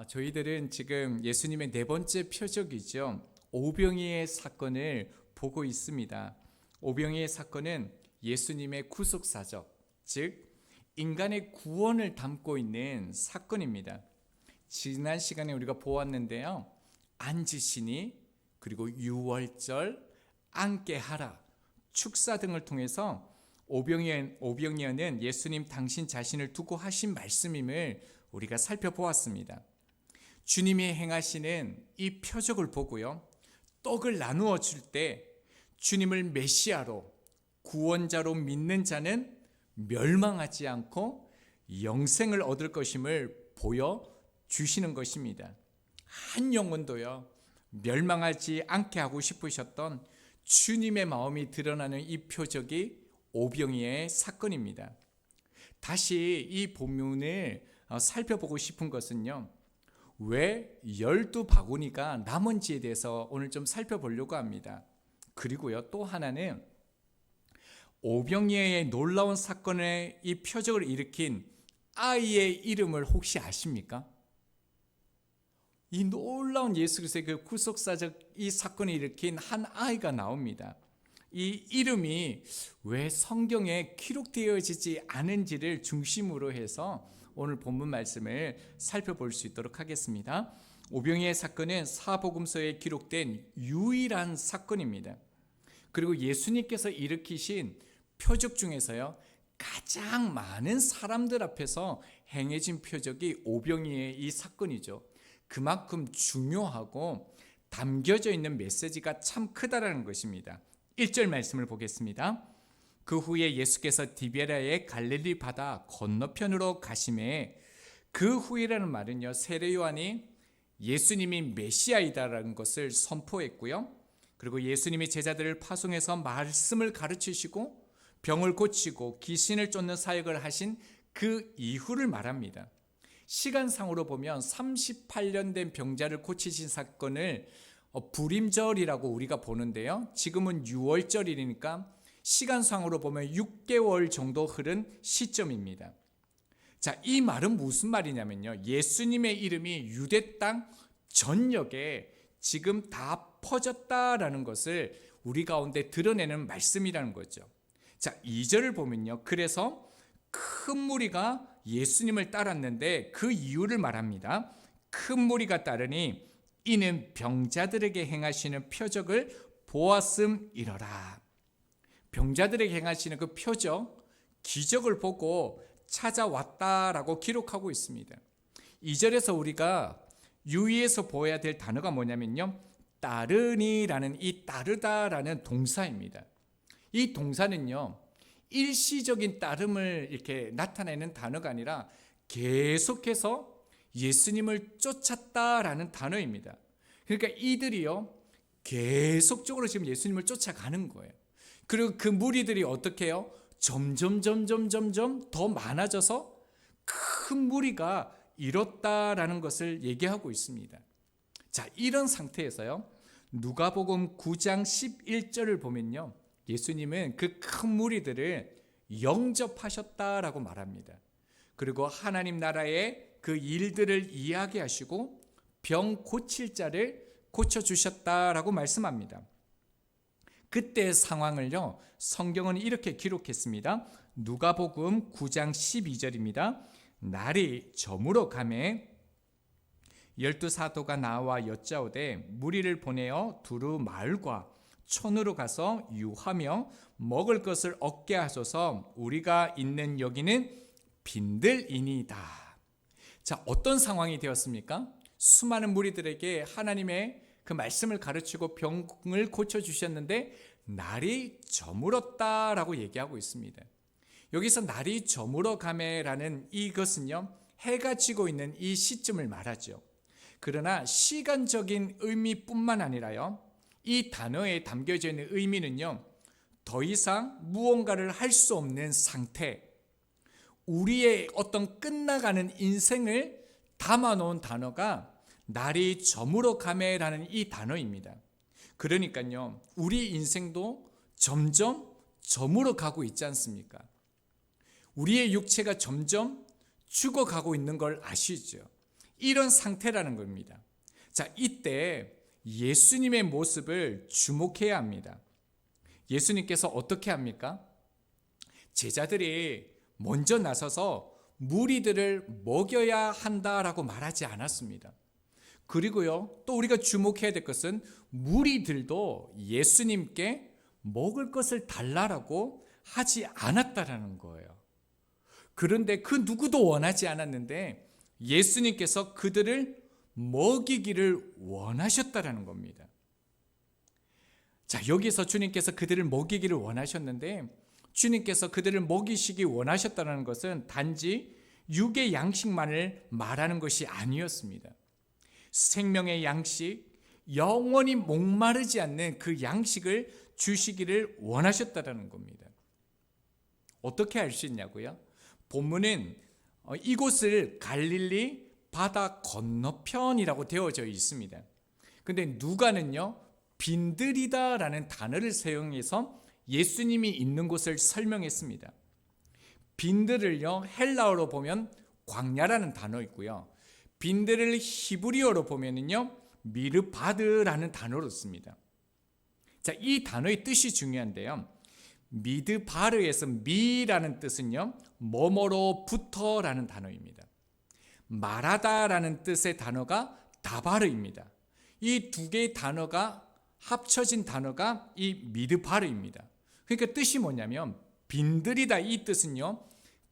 아, 저희들은 지금 예수님의 네 번째 표적이죠. 오병이의 사건을 보고 있습니다. 오병이의 사건은 예수님의 구속사적, 즉 인간의 구원을 담고 있는 사건입니다. 지난 시간에 우리가 보았는데요. 안지신이 그리고 유월절, 안깨하라, 축사 등을 통해서 오병이어, 오병이어는 예수님 당신 자신을 두고 하신 말씀임을 우리가 살펴보았습니다. 주님이 행하시는 이 표적을 보고요. 떡을 나누어 줄 때 주님을 메시아로 구원자로 믿는 자는 멸망하지 않고 영생을 얻을 것임을 보여 주시는 것입니다. 한 영혼도요. 멸망하지 않게 하고 싶으셨던 주님의 마음이 드러나는 이 표적이 오병이의 사건입니다. 다시 이 본문을 어, 살펴보고 싶은 것은요. 왜 열두 바구니가 남은지에 대해서 오늘 좀 살펴보려고 합니다. 그리고요 또 하나는 오병이의 놀라운 사건의 이 표적을 일으킨 아이의 이름을 혹시 아십니까? 이 놀라운 예수 그리스도의 그 구속사적 이 사건을 일으킨 한 아이가 나옵니다. 이 이름이 왜 성경에 기록되어지지 않은지를 중심으로 해서 오늘 본문 말씀을 살펴볼 수 있도록 하겠습니다. 오병이의 사건은 사복음서에 기록된 유일한 사건입니다. 그리고 예수님께서 일으키신 표적 중에서요 가장 많은 사람들 앞에서 행해진 표적이 오병이의 이 사건이죠. 그만큼 중요하고 담겨져 있는 메시지가 참 크다라는 것입니다. 1절 말씀을 보겠습니다. 그 후에 예수께서 디베라의 갈릴리 바다 건너편으로 가심에 그 후이라는 말은요 세례 요한이 예수님이 메시아이다라는 것을 선포했고요. 그리고 예수님이 제자들을 파송해서 말씀을 가르치시고 병을 고치고 귀신을 쫓는 사역을 하신 그 이후를 말합니다. 시간상으로 보면 38년 된 병자를 고치신 사건을 어, 불임절이라고 우리가 보는데요. 지금은 6월절이니까 시간상으로 보면 6개월 정도 흐른 시점입니다. 자, 이 말은 무슨 말이냐면요. 예수님의 이름이 유대 땅 전역에 지금 다 퍼졌다라는 것을 우리 가운데 드러내는 말씀이라는 거죠. 자, 2절을 보면요. 그래서 큰 무리가 예수님을 따랐는데 그 이유를 말합니다. 큰 무리가 따르니 이는 병자들에게 행하시는 표적을 보았음 이러라. 병자들에게 행하시는 그 표적, 기적을 보고 찾아왔다라고 기록하고 있습니다. 2절에서 우리가 유의해서 보아야 될 단어가 뭐냐면요. 따르니라는 이 따르다라는 동사입니다. 이 동사는요. 일시적인 따름을 이렇게 나타내는 단어가 아니라 계속해서 예수님을 쫓았다라는 단어입니다. 그러니까 이들이요. 계속적으로 지금 예수님을 쫓아가는 거예요. 그리고 그 무리들이 어떻게 해요? 점점 점점 점점 더 많아져서 큰 무리가 이뤘다라는 것을 얘기하고 있습니다. 자, 이런 상태에서요. 누가복음 9장 11절을 보면요. 예수님은 그 큰 무리들을 영접하셨다라고 말합니다. 그리고 하나님 나라의 그 일들을 이야기하시고 병 고칠 자를 고쳐 주셨다라고 말씀합니다. 그때 상황을요. 성경은 이렇게 기록했습니다. 누가복음 9장 12절입니다. 날이 저물어 가매 열두 사도가 나와 여짜오되 무리를 보내어 두루 마을과 촌으로 가서 유하며 먹을 것을 얻게 하소서 우리가 있는 여기는 빈들이니이다. 자, 어떤 상황이 되었습니까? 수많은 무리들에게 하나님의 그 말씀을 가르치고 병을 고쳐 주셨는데 날이 저물었다라고 얘기하고 있습니다. 여기서 날이 저물어 가매라는 이것은요. 해가 지고 있는 이 시점을 말하죠. 그러나 시간적인 의미뿐만 아니라요. 이 단어에 담겨져 있는 의미는요. 더 이상 무언가를 할 수 없는 상태. 우리의 어떤 끝나가는 인생을 담아 놓은 단어가 날이 저물어 가매라는 이 단어입니다. 그러니까요. 우리 인생도 점점 저물어 가고 있지 않습니까? 우리의 육체가 점점 죽어가고 있는 걸 아시죠? 이런 상태라는 겁니다. 자, 이때 예수님의 모습을 주목해야 합니다. 예수님께서 어떻게 합니까? 제자들이 먼저 나서서 무리들을 먹여야 한다라고 말하지 않았습니다. 그리고요, 또 우리가 주목해야 될 것은 무리들도 예수님께 먹을 것을 달라라고 하지 않았다라는 거예요. 그런데 그 누구도 원하지 않았는데 예수님께서 그들을 먹이기를 원하셨다라는 겁니다. 자, 여기서 주님께서 그들을 먹이기를 원하셨는데 주님께서 그들을 먹이시기 원하셨다는 것은 단지 육의 양식만을 말하는 것이 아니었습니다. 생명의 양식, 영원히 목마르지 않는 그 양식을 주시기를 원하셨다는 겁니다. 어떻게 알 수 있냐고요? 본문은 어, 이곳을 갈릴리 바다 건너편이라고 되어져 있습니다. 근데 누가는요, 빈들이다라는 단어를 사용해서 예수님이 있는 곳을 설명했습니다. 빈들을요, 헬라어로 보면 광야라는 단어 있고요. 빈들을 히브리어로 보면은요, 미르바드라는 단어로 씁니다. 자, 이 단어의 뜻이 중요한데요. 미드바르에서 미라는 뜻은요, 뭐뭐로부터라는 단어입니다. 말하다라는 뜻의 단어가 다바르입니다. 이 두 개의 단어가 합쳐진 단어가 이 미드바르입니다. 그러니까 뜻이 뭐냐면 빈들이다 이 뜻은요.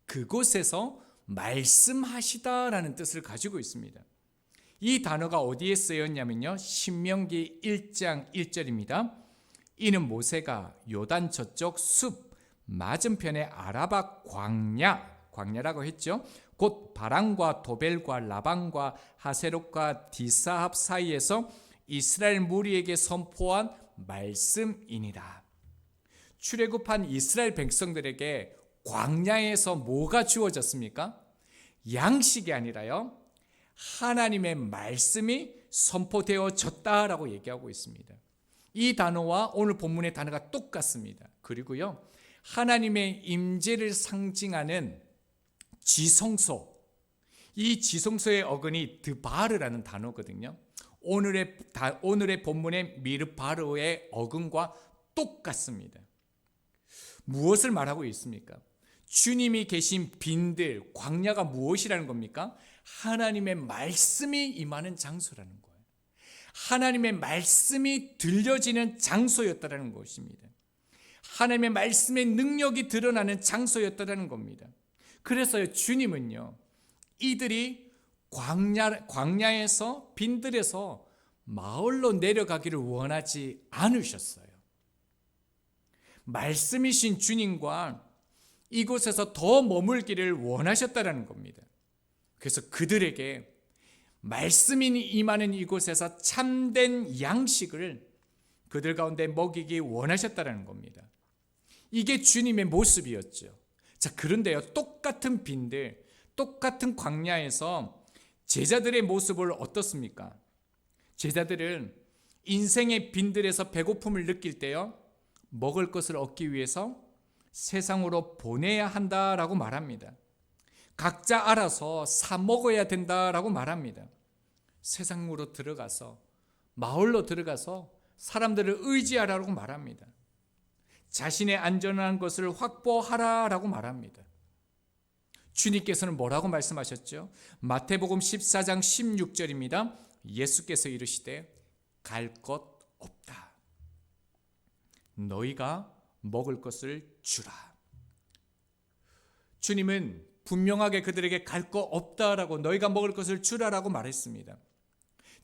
그곳에서 말씀하시다라는 뜻을 가지고 있습니다. 이 단어가 어디에 쓰였냐면요. 신명기 1장 1절입니다. 이는 모세가 요단 저쪽 숲 맞은편의 아라바 광야 광야라고 했죠. 곧 바랑과 도벨과 라방과 하세롯과 디사합 사이에서 이스라엘 무리에게 선포한 말씀이니라. 출애굽한 이스라엘 백성들에게 광야에서 뭐가 주어졌습니까? 양식이 아니라요. 하나님의 말씀이 선포되어졌다라고 얘기하고 있습니다. 이 단어와 오늘 본문의 단어가 똑같습니다. 그리고요. 하나님의 임재를 상징하는 지성소. 이 지성소의 어근이 드바르라는 단어거든요. 오늘의 오늘의 본문의 미르바르의 어근과 똑같습니다. 무엇을 말하고 있습니까? 주님이 계신 빈들, 광야가 무엇이라는 겁니까? 하나님의 말씀이 임하는 장소라는 거예요. 하나님의 말씀이 들려지는 장소였다라는 것입니다. 하나님의 말씀의 능력이 드러나는 장소였다라는 겁니다. 그래서 주님은요, 이들이 광야, 광야에서 빈들에서 마을로 내려가기를 원하지 않으셨어요. 말씀이신 주님과 이곳에서 더 머물기를 원하셨다라는 겁니다. 그래서 그들에게 말씀이 임하는 이곳에서 참된 양식을 그들 가운데 먹이기 원하셨다라는 겁니다. 이게 주님의 모습이었죠. 자, 그런데요. 똑같은 빈들, 똑같은 광야에서 제자들의 모습을 어떻습니까? 제자들은 인생의 빈들에서 배고픔을 느낄 때요. 먹을 것을 얻기 위해서 세상으로 보내야 한다라고 말합니다. 각자 알아서 사 먹어야 된다라고 말합니다. 세상으로 들어가서 마을로 들어가서 사람들을 의지하라고 말합니다. 자신의 안전한 것을 확보하라라고 말합니다. 주님께서는 뭐라고 말씀하셨죠? 마태복음 14장 16절입니다. 예수께서 이르시되 갈 것 없다. 너희가 먹을 것을 주라. 주님은 분명하게 그들에게 갈 거 없다라고 너희가 먹을 것을 주라라고 말했습니다.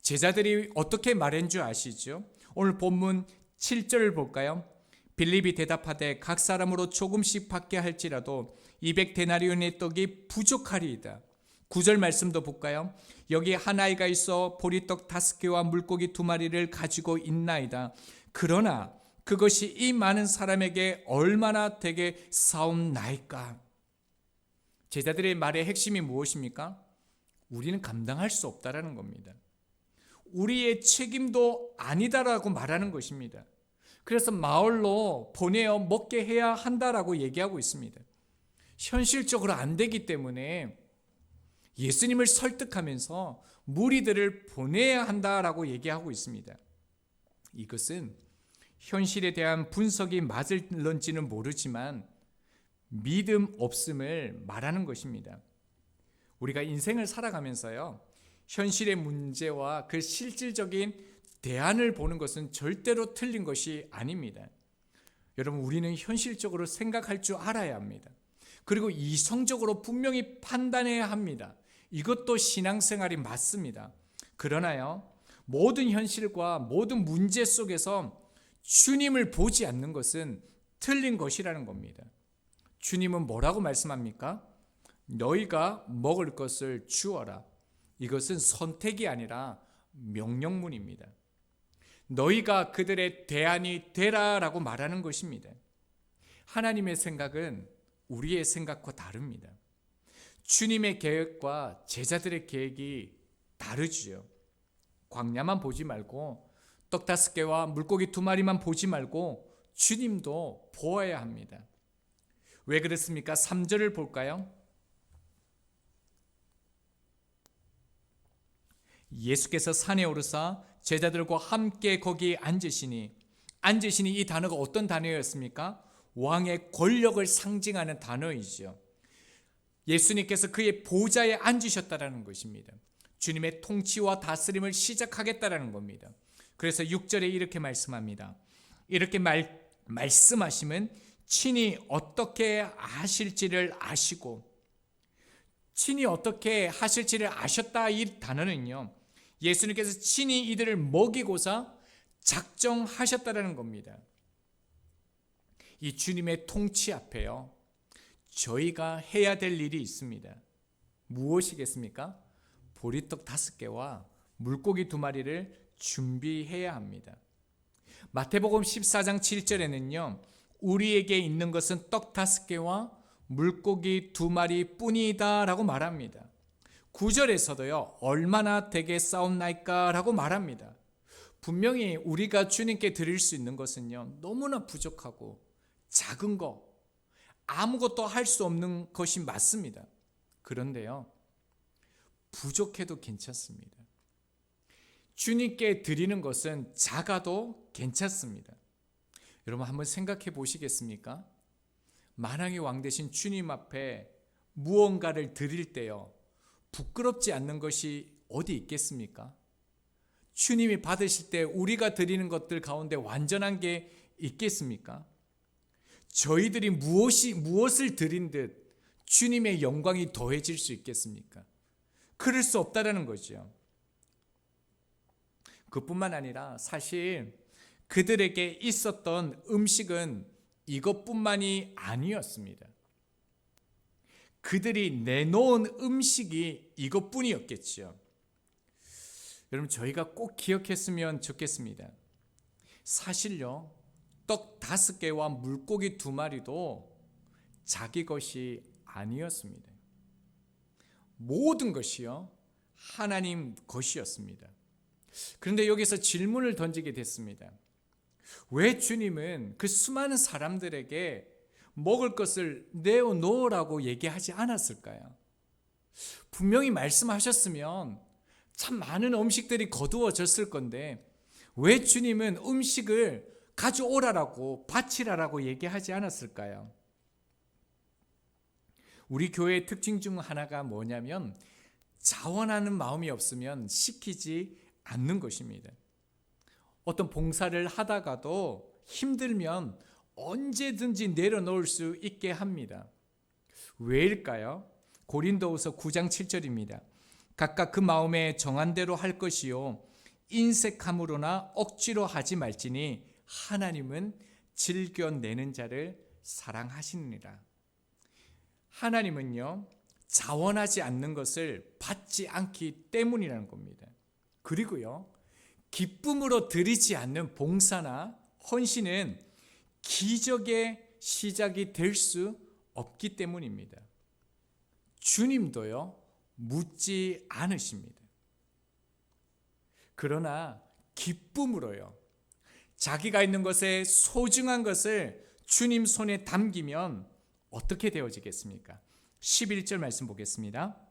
제자들이 어떻게 말한 줄 아시죠? 오늘 본문 7절을 볼까요? 빌립이 대답하되 각 사람으로 조금씩 받게 할지라도 200데나리온의 떡이 부족하리이다. 9절 말씀도 볼까요? 여기 한 아이가 있어 보리떡 다섯 개와 물고기 두 마리를 가지고 있나이다. 그러나 그것이 이 많은 사람에게 얼마나 되게 싸움나이까? 제자들의 말의 핵심이 무엇입니까? 우리는 감당할 수 없다라는 겁니다. 우리의 책임도 아니다라고 말하는 것입니다. 그래서 마을로 보내어 먹게 해야 한다라고 얘기하고 있습니다. 현실적으로 안 되기 때문에 예수님을 설득하면서 무리들을 보내야 한다라고 얘기하고 있습니다. 이것은 현실에 대한 분석이 맞을런지는 모르지만 믿음 없음을 말하는 것입니다. 우리가 인생을 살아가면서요. 현실의 문제와 그 실질적인 대안을 보는 것은 절대로 틀린 것이 아닙니다. 여러분, 우리는 현실적으로 생각할 줄 알아야 합니다. 그리고 이성적으로 분명히 판단해야 합니다. 이것도 신앙생활이 맞습니다. 그러나요, 모든 현실과 모든 문제 속에서 주님을 보지 않는 것은 틀린 것이라는 겁니다. 주님은 뭐라고 말씀합니까? 너희가 먹을 것을 주어라. 이것은 선택이 아니라 명령문입니다. 너희가 그들의 대안이 되라라고 말하는 것입니다. 하나님의 생각은 우리의 생각과 다릅니다. 주님의 계획과 제자들의 계획이 다르지요. 광야만 보지 말고 떡 다섯 개와 물고기 두 마리만 보지 말고 주님도 보아야 합니다. 왜 그렇습니까? 3절을 볼까요? 예수께서 산에 오르사 제자들과 함께 거기 앉으시니 앉으시니 이 단어가 어떤 단어였습니까? 왕의 권력을 상징하는 단어이죠. 예수님께서 그의 보좌에 앉으셨다라는 것입니다. 주님의 통치와 다스림을 시작하겠다라는 겁니다. 그래서 6절에 이렇게 말씀합니다. 이렇게 말, 말씀하시면 친히 어떻게 하실지를 아시고 친히 어떻게 하실지를 아셨다 이 단어는요. 예수님께서 친히 이들을 먹이고사 작정하셨다라는 겁니다. 이 주님의 통치 앞에요. 저희가 해야 될 일이 있습니다. 무엇이겠습니까? 보리떡 다섯 개와 물고기 두 마리를 준비해야 합니다. 마태복음 14장 7절에는요. 우리에게 있는 것은 떡 다섯 개와 물고기 두 마리 뿐이다라고 말합니다. 9절에서도요. 얼마나 되게 싸움나이까라고 말합니다. 분명히 우리가 주님께 드릴 수 있는 것은요. 너무나 부족하고 작은 거 아무것도 할 수 없는 것이 맞습니다. 그런데요. 부족해도 괜찮습니다. 주님께 드리는 것은 작아도 괜찮습니다. 여러분 한번 생각해 보시겠습니까? 만왕의 왕 대신 주님 앞에 무언가를 드릴 때요. 부끄럽지 않는 것이 어디 있겠습니까? 주님이 받으실 때 우리가 드리는 것들 가운데 완전한 게 있겠습니까? 저희들이 무엇이 무엇을 드린 듯 주님의 영광이 더해질 수 있겠습니까? 그럴 수 없다라는 거죠. 그뿐만 아니라 사실 그들에게 있었던 음식은 이것뿐만이 아니었습니다. 그들이 내놓은 음식이 이것뿐이었겠죠. 여러분 저희가 꼭 기억했으면 좋겠습니다. 사실요 떡 다섯 개와 물고기 두 마리도 자기 것이 아니었습니다. 모든 것이요 하나님 것이었습니다. 그런데 여기서 질문을 던지게 됐습니다. 왜 주님은 그 수많은 사람들에게 먹을 것을 내어 놓으라고 얘기하지 않았을까요? 분명히 말씀하셨으면 참 많은 음식들이 거두어졌을 건데 왜 주님은 음식을 가져오라라고 바치라라고 얘기하지 않았을까요? 우리 교회의 특징 중 하나가 뭐냐면 자원하는 마음이 없으면 시키지 않는 것입니다. 어떤 봉사를 하다가도 힘들면 언제든지 내려놓을 수 있게 합니다. 왜일까요? 고린도후서 9장 7절입니다. 각각 그 마음에 정한 대로 할 것이요 인색함으로나 억지로 하지 말지니 하나님은 즐겨내는 자를 사랑하시느니라. 하나님은요, 자원하지 않는 것을 받지 않기 때문이라는 겁니다. 그리고요, 기쁨으로 드리지 않는 봉사나 헌신은 기적의 시작이 될 수 없기 때문입니다. 주님도요, 묻지 않으십니다. 그러나 기쁨으로요, 자기가 있는 것에 소중한 것을 주님 손에 담기면 어떻게 되어지겠습니까? 11절 말씀 보겠습니다.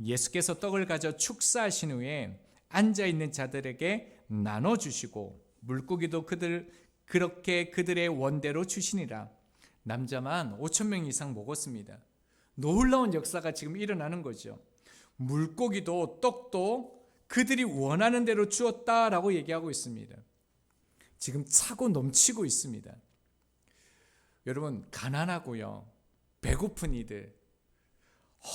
예수께서 떡을 가져 축사하신 후에 앉아 있는 자들에게 나눠 주시고 물고기도 그들 그렇게 그들의 원대로 주시니라. 남자만 5천 명 이상 먹었습니다. 놀라운 역사가 지금 일어나는 거죠. 물고기도 떡도 그들이 원하는 대로 주었다라고 얘기하고 있습니다. 지금 차고 넘치고 있습니다. 여러분 가난하고요. 배고픈 이들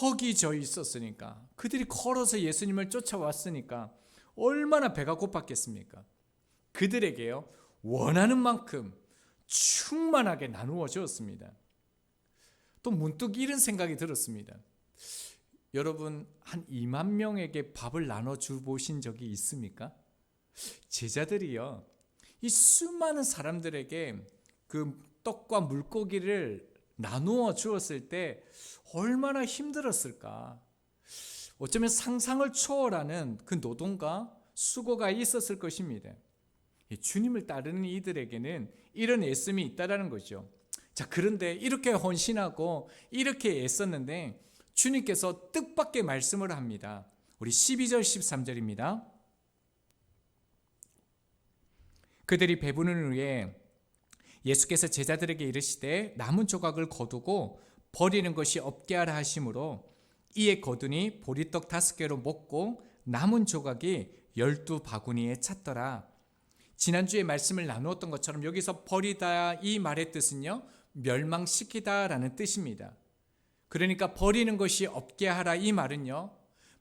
허기 져 있었으니까 그들이 걸어서 예수님을 쫓아왔으니까 얼마나 배가 고팠겠습니까? 그들에게요. 원하는 만큼 충만하게 나누어 주었습니다. 또 문득 이런 생각이 들었습니다. 여러분 한 2만 명에게 밥을 나눠 주 보신 적이 있습니까? 제자들이요. 이 수많은 사람들에게 그 떡과 물고기를 나누어 주었을 때 얼마나 힘들었을까? 어쩌면 상상을 초월하는 그 노동과 수고가 있었을 것입니다. 주님을 따르는 이들에게는 이런 애씀이 있다라는 거죠. 자, 그런데 이렇게 헌신하고 이렇게 애썼는데 주님께서 뜻밖의 말씀을 합니다. 우리 12절 13절입니다. 그들이 배부른 후에 예수께서 제자들에게 이르시되 남은 조각을 거두고 버리는 것이 없게 하라 하심으로 이에 거두니 보리떡 다섯 개로 먹고 남은 조각이 열두 바구니에 찼더라. 지난주에 말씀을 나누었던 것처럼 여기서 버리다 이 말의 뜻은요 멸망시키다 라는 뜻입니다. 그러니까 버리는 것이 없게 하라 이 말은요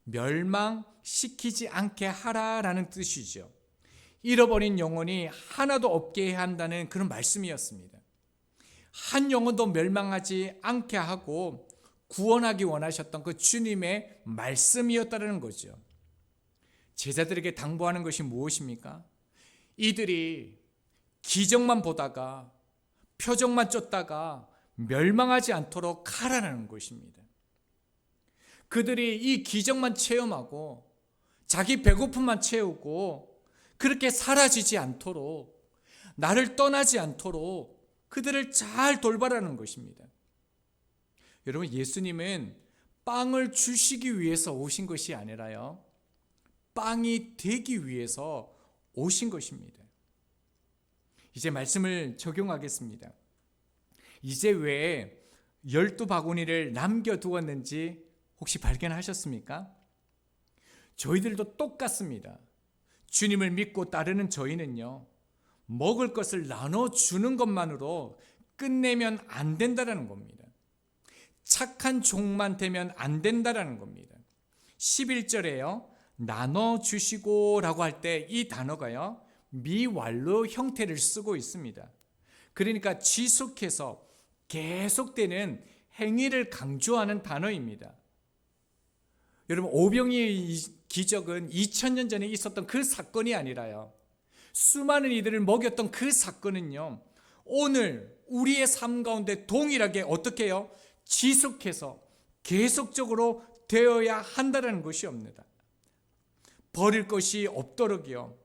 멸망시키지 않게 하라 라는 뜻이죠. 잃어버린 영혼이 하나도 없게 한다는 그런 말씀이었습니다. 한 영혼도 멸망하지 않게 하고 구원하기 원하셨던 그 주님의 말씀이었다는 거죠. 제자들에게 당부하는 것이 무엇입니까? 이들이 기적만 보다가 표정만 쫓다가 멸망하지 않도록 하라는 것입니다. 그들이 이 기적만 체험하고 자기 배고픔만 채우고 그렇게 사라지지 않도록 나를 떠나지 않도록 그들을 잘 돌봐라는 것입니다. 여러분 예수님은 빵을 주시기 위해서 오신 것이 아니라요. 빵이 되기 위해서 오신 것입니다. 이제 말씀을 적용하겠습니다. 이제 왜 열두 바구니를 남겨두었는지 혹시 발견하셨습니까? 저희들도 똑같습니다. 주님을 믿고 따르는 저희는요, 먹을 것을 나눠주는 것만으로 끝내면 안 된다는 겁니다. 착한 종만 되면 안 된다는 겁니다. 11절에요, 나눠주시고 라고 할 때 이 단어가요, 미완료 형태를 쓰고 있습니다. 그러니까 지속해서 계속되는 행위를 강조하는 단어입니다. 여러분, 오병이의 기적은 2000년 전에 있었던 그 사건이 아니라요. 수많은 이들을 먹였던 그 사건은요. 오늘 우리의 삶 가운데 동일하게 어떻게 해요? 지속해서 계속적으로 되어야 한다는 것이 없니다. 버릴 것이 없도록이요.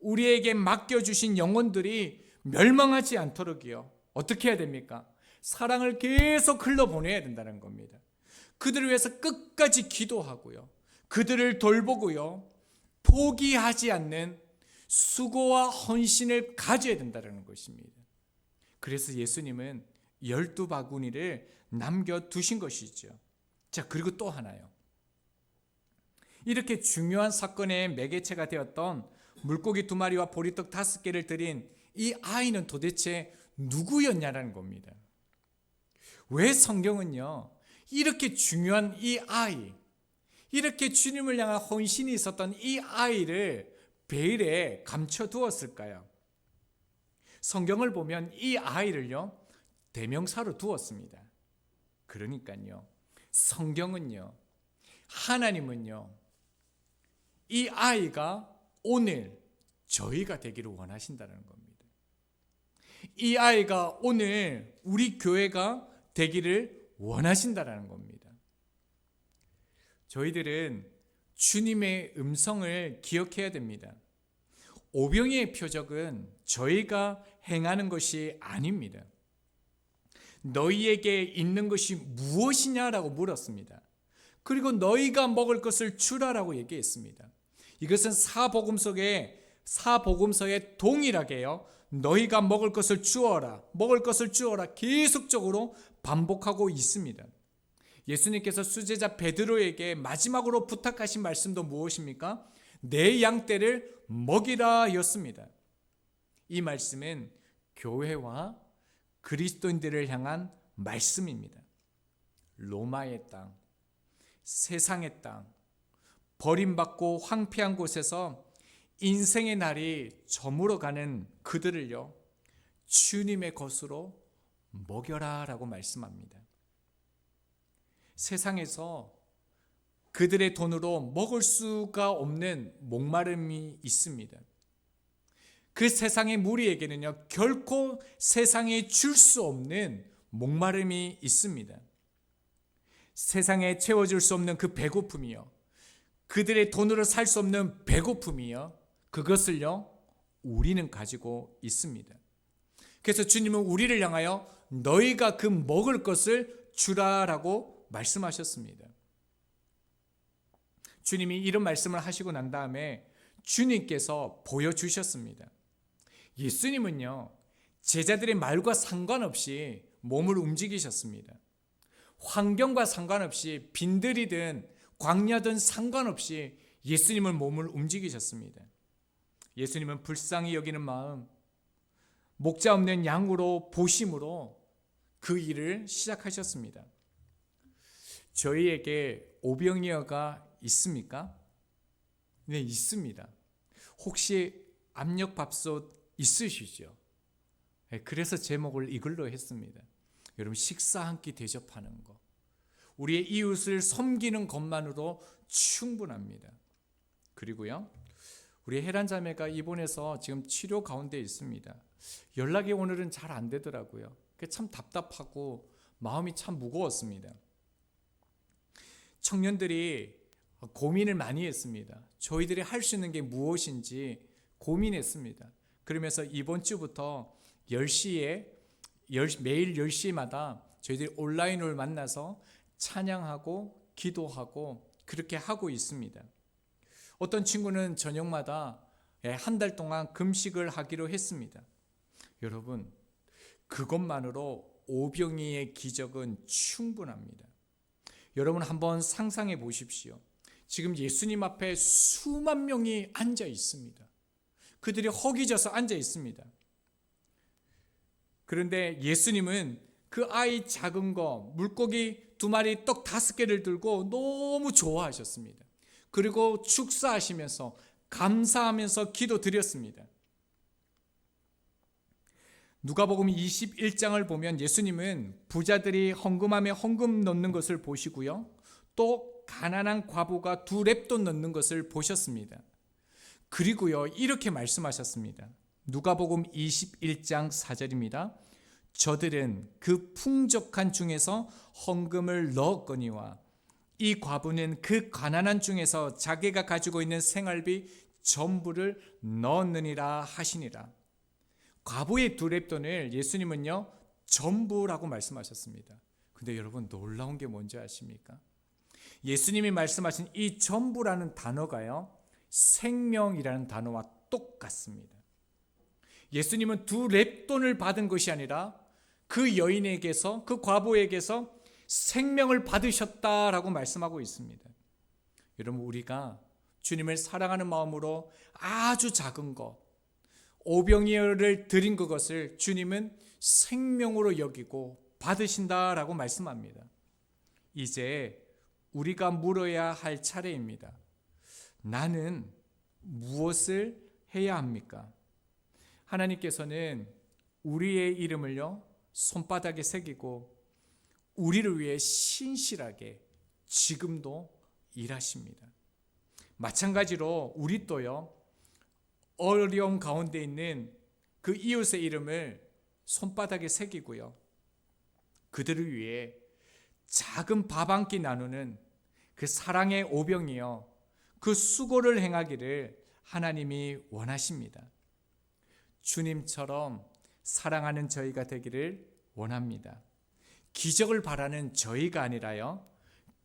우리에게 맡겨주신 영혼들이 멸망하지 않도록이요. 어떻게 해야 됩니까? 사랑을 계속 흘러보내야 된다는 겁니다. 그들을 위해서 끝까지 기도하고요. 그들을 돌보고요. 포기하지 않는 수고와 헌신을 가져야 된다는 것입니다. 그래서 예수님은 열두 바구니를 남겨두신 것이죠. 자, 그리고 또 하나요. 이렇게 중요한 사건의 매개체가 되었던 물고기 두 마리와 보리떡 다섯 개를 드린 이 아이는 도대체 누구였냐라는 겁니다. 왜 성경은요, 이렇게 중요한 이 아이, 이렇게 주님을 향한 헌신이 있었던 이 아이를 베일에 감춰두었을까요? 성경을 보면 이 아이를요, 대명사로 두었습니다. 그러니까요, 성경은요, 하나님은요, 이 아이가 오늘 저희가 되기를 원하신다는 겁니다. 이 아이가 오늘 우리 교회가 되기를 원하신다는 겁니다. 저희들은 주님의 음성을 기억해야 됩니다. 오병이의 표적은 저희가 행하는 것이 아닙니다. 너희에게 있는 것이 무엇이냐라고 물었습니다. 그리고 너희가 먹을 것을 주라라고 얘기했습니다. 이것은 사복음 속에 사복음서에 동일하게요. 너희가 먹을 것을 주어라. 먹을 것을 주어라. 계속적으로 반복하고 있습니다. 예수님께서 수제자 베드로에게 마지막으로 부탁하신 말씀도 무엇입니까? 내 양떼를 먹이라였습니다. 이 말씀은 교회와 그리스도인들을 향한 말씀입니다. 로마의 땅, 세상의 땅, 버림받고 황폐한 곳에서 인생의 날이 저물어가는 그들을요, 주님의 것으로 먹여라 라고 말씀합니다. 세상에서 그들의 돈으로 먹을 수가 없는 목마름이 있습니다. 그 세상의 무리에게는요, 결코 세상에 줄 수 없는 목마름이 있습니다. 세상에 채워줄 수 없는 그 배고픔이요. 그들의 돈으로 살 수 없는 배고픔이요. 그것을요, 우리는 가지고 있습니다. 그래서 주님은 우리를 향하여 너희가 그 먹을 것을 주라라고 말씀하셨습니다. 주님이 이런 말씀을 하시고 난 다음에 주님께서 보여주셨습니다. 예수님은요, 제자들의 말과 상관없이 몸을 움직이셨습니다. 환경과 상관없이 빈들이든 광야든 상관없이 예수님은 몸을 움직이셨습니다. 예수님은 불쌍히 여기는 마음, 목자 없는 양으로 보심으로 그 일을 시작하셨습니다. 저희에게 오병이어가 있습니까? 네, 있습니다. 혹시 압력밥솥 있으시죠? 네, 그래서 제목을 이걸로 했습니다. 여러분 식사 한 끼 대접하는 거. 우리의 이웃을 섬기는 것만으로 충분합니다. 그리고요. 우리 혜란 자매가 입원해서 지금 치료 가운데 있습니다. 연락이 오늘은 잘 안 되더라고요. 참 답답하고 마음이 참 무거웠습니다. 청년들이 고민을 많이 했습니다. 저희들이 할 수 있는 게 무엇인지 고민했습니다. 그러면서 이번 주부터 10시에 매일 10시마다 저희들이 온라인을 만나서 찬양하고 기도하고 그렇게 하고 있습니다. 어떤 친구는 저녁마다 예, 한달 동안 금식을 하기로 했습니다. 여러분, 그것만으로 오병이의 기적은 충분합니다. 여러분 한번 상상해 보십시오. 지금 예수님 앞에 수만 명이 앉아 있습니다. 그들이 허기져서 앉아 있습니다. 그런데 예수님은 그 아이 작은 거, 물고기 두 마리 떡 다섯 개를 들고 너무 좋아하셨습니다. 그리고 축사하시면서 감사하면서 기도 드렸습니다. 누가복음 21장을 보면 예수님은 부자들이 헌금함에 헌금 넣는 것을 보시고요. 또 가난한 과부가 두 랩돈 넣는 것을 보셨습니다. 그리고요. 이렇게 말씀하셨습니다. 누가복음 21장 4절입니다. 저들은 그 풍족한 중에서 헌금을 넣었거니와 이 과부는 그 가난한 중에서 자기가 가지고 있는 생활비 전부를 넣었느니라 하시니라. 과부의 두 랩돈을 예수님은요 전부라고 말씀하셨습니다. 근데 여러분 놀라운 게 뭔지 아십니까? 예수님이 말씀하신 이 전부라는 단어가요 생명이라는 단어와 똑같습니다. 예수님은 두 랩돈을 받은 것이 아니라 그 여인에게서 그 과부에게서 생명을 받으셨다라고 말씀하고 있습니다. 여러분 우리가 주님을 사랑하는 마음으로 아주 작은 것 오병이어를 드린 그것을 주님은 생명으로 여기고 받으신다라고 말씀합니다. 이제 우리가 물어야 할 차례입니다. 나는 무엇을 해야 합니까? 하나님께서는 우리의 이름을요 손바닥에 새기고 우리를 위해 신실하게 지금도 일하십니다. 마찬가지로 우리 또요, 어려움 가운데 있는 그 이웃의 이름을 손바닥에 새기고요. 그들을 위해 작은 밥 한 끼 나누는 그 사랑의 오병이요. 그 수고를 행하기를 하나님이 원하십니다. 주님처럼 사랑하는 저희가 되기를 원합니다. 기적을 바라는 저희가 아니라요.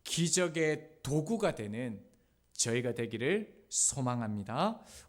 기적의 도구가 되는 저희가 되기를 소망합니다.